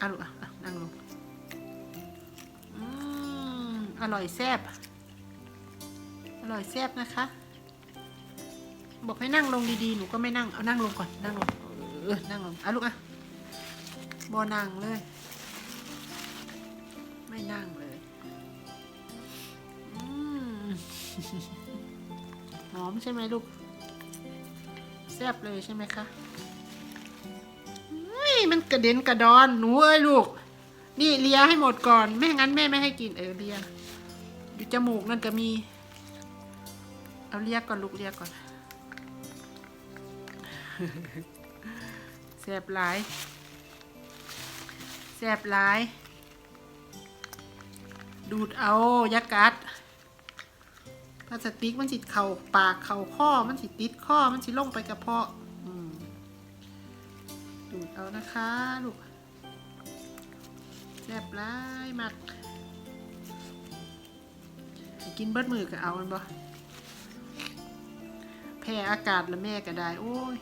อาลูกอะอะนั่งลงอร่อยแซ่บ อร่อยแซ่บนะคะ บอกให้นั่งลงดีๆ หนูก็ไม่นั่ง เอานั่งลงก่อน นั่งลง เออ นั่งลงเอาลูกอะบอนั่งเลย ไม่นั่งเลยอืมหอมใช่ไหมลูก แซ่บเลยใช่ไหมคะ มันกระเด็นกระดอน หนูเอ้ยลูก นี่เลียให้หมดก่อน ไม่งั้นแม่ไม่ให้กินเออเลีย อยู่จมูกนั่นก็มี เอาเลียก่อนลูกเลียก่อนแสบหลายแสบหลาย ดูดเอายากัดพลาสติกมันสิเข่าปากเข่าข้อมันสิติดข้อมันสิลงไปกระเพาะ เอานะคะลูกแสบหลายมากกินเบิดมือก็เอามันบ่แพ้อากาศละแม่ก็ได้ โอ้ย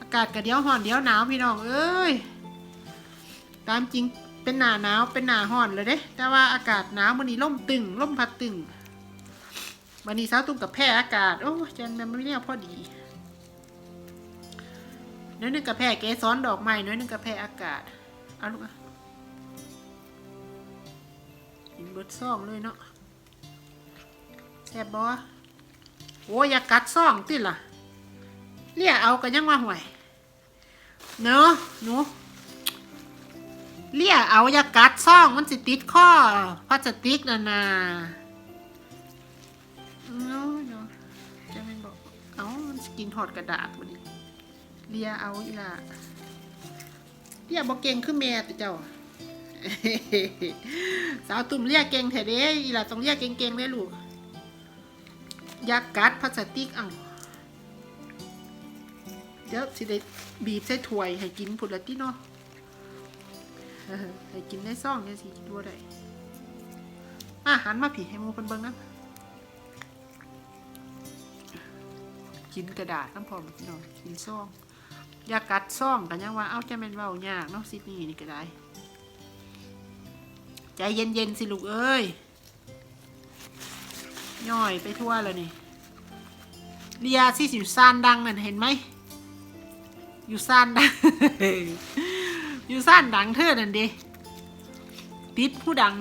อากาศก็เดี๋ยวห่อนเดี๋ยวหนาวพี่น้อง เอ้ย ตามจริงเป็นหนาหนาวเป็นหนาห่อนเลยเด้ แต่ว่าอากาศหนาวมันนี้ล่มตึงล่มพัดตึงวันนี้เช้าตุ้มกับแพ้อากาศ โอ้ยจันมันไม่เนี่ยพอดี น้อยหนึงกับแพ้เกสรดอกไม้น้อยหนึงกับแพ้อากาศเอาลูกอะกินเบิดซ่องเลยเนาะแซ่บบอโอ้ยอากัดซ่องติล่ะเรียกเอากันยังว่าห่วยเนาะหนูเรียกเอายากัดซ่องมันสิติดข้อพลาสติกน่ะนะเนาะเนาะจะไม่นบอกเอามันกินถอดกระดาษวันนี้ เรียเอาอีล่ะเรียบอกเก่งคือแม่ต่เจ้า สาวตุ่มเรียเก่งแท้เด้อีล่ะต้องเรียกเก่งๆเลยลูกยากัดพลาสติกเอาเดี๋ยวสิได้บีบใส่ถ้วยให้กินผุดละติเนาะให้กินได้ซ่องเนี่ยสิตัวได้อาหันมาผีให้มูเพิ่นเบิ่งนะกินกระดาษน้ำพอมพี่น้องกินซ่อง อย่ากัดซ่องกันยังว่า เอาจะแม่นเว้ายากเนาะซิดนี่นี่ก็ได้ ใจเย็นๆสิลูกเอ้ยย่อยไปทั่วแล้วนี่เลียซี่สิวซานดังนั่นเห็นไหม อยู่ซ่านดัง อยู่ซ่านดังเธอนั่นดิติดผู้ดัง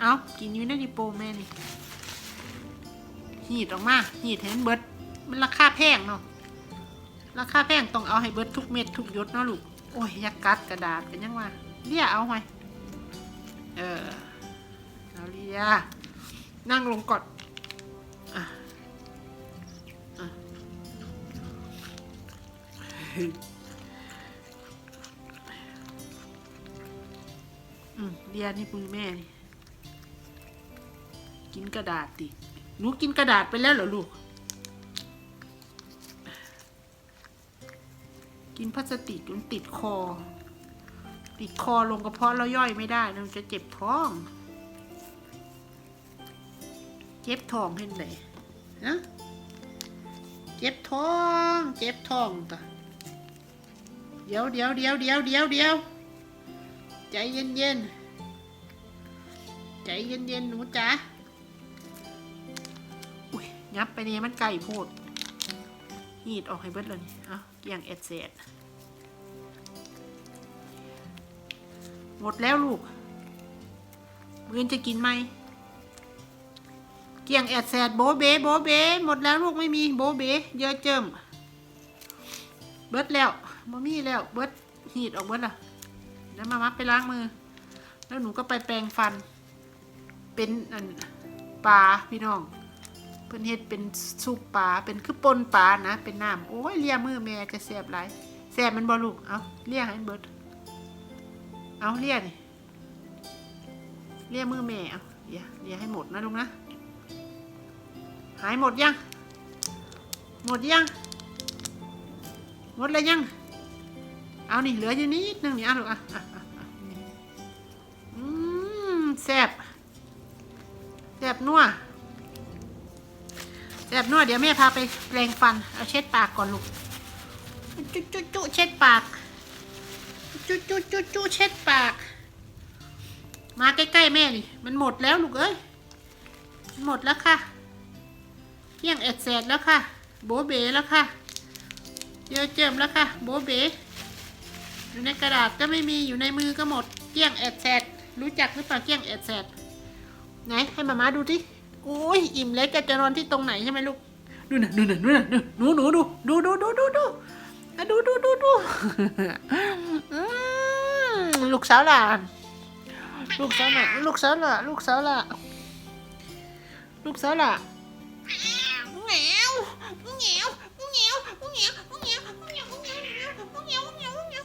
เอากินอยู่ในนิโปแม่นี่หีดออกมาหีดเห็นเบิด มันราคาแพงเนาะ ราคาแพงต้องเอาให้เบิดทุกเม็ดทุกยศเนาะลูก โอ้ยอยักกัดกระดาษกันยังว่าเลียเอาไว้เออเอาเลียนั่งลงก่อนอะอะอืมเรียนนี่มือแม่นี่กินกระดาษดิหนูกินกระดาษไปแล้วเหรอลูก กินพลาสติกมันติดคอ ติดคอลงกระเพาะแล้วย่อยไม่ได้นะมันจะเจ็บท้อง เจ็บท้องเห็นไหนฮะเจ็บท้อง เจ็บท้องต่ะเดี๋ยวเดี๋ยวเดี๋ยวเดี๋ยวเดี๋ยวเดี๋ยวใจเย็นเย็นใจเย็นเย็นหนูจ๋าอุ้ยยับไปเนี่ยมันไก่โพดหีดออกให้เบิดเลยนี่เอาเกี่ยงเอ็ดเศษหมดแล้วลูกมือนจะกินไหม เกี่ยงแอดแสดโบเบโบเบ หมดแล้วลูกไม่มีโบเบ เยอะเจิม เบิดแล้วบ่มีแล้ว เบิดหีดออกเบิดละแล้วมามัดไปล้างมือ แล้วหนูก็ไปแปรงฟัน เป็นอันปลาพี่น้อง เพิ่นเฮ็ดเป็นซุปปลาเป็นคือปนปลานะ เป็นน้ำโอ้ยเลียมือแม่จะแสบหลายแสบมันบ่ลูกเอาเลียให้มันเบิดเอาเลียดิเลียมือแม่เอาเลียเลียให้หมดนะลุงนะ หายหมดยัง หมดยัง หมดเลยยัง เอานี่เหลืออยู่นิดนึงนี่อะลูกอะอะอะอะอืมแซ่บแซ่บนัว แซ่บนัวเดี๋ยวแม่พาไปแปรงฟัน เอาเช็ดปากก่อนลูก จุ๊จุ๊จุ๊เช็ดปาก จุ๊จุ๊จุ๊จุ๊เช็ดปาก มาใกล้ๆแม่นี่มันหมดแล้วลูกเอ้ย หมดแล้วค่ะเที่ยงเอ็ดแสดแล้วค่ะ โบเบแล้วค่ะเยอะเจิมแล้วค่ะ โบเบอยู่ในกระดาษก็ไม่มีอยู่ในมือก็หมดเกี้ยงเอ็ดแสดรู้จักหรือเปล่าเกี้ยงเอ็ดแสดไหนให้มามาดูที่ อ้ยอิ่มเล็กจะนอนที่ตรงไหนใช่ไหมลูกดูน่ะดูน่ะดูน่ะดูหนูหนูดูดูดูดูดูดูอะดูดูดูดูอืมลูกสาวหลานลูกสาวหล่ะลูกสาวหล่ะลูกสาวหล่ะลูกสาวหล่ะเหนียวเหนียวเหนียวเหนียวเหนียวเหนียวเหนียวเหนียวเหนียวเหนียวเหนียวเหนียว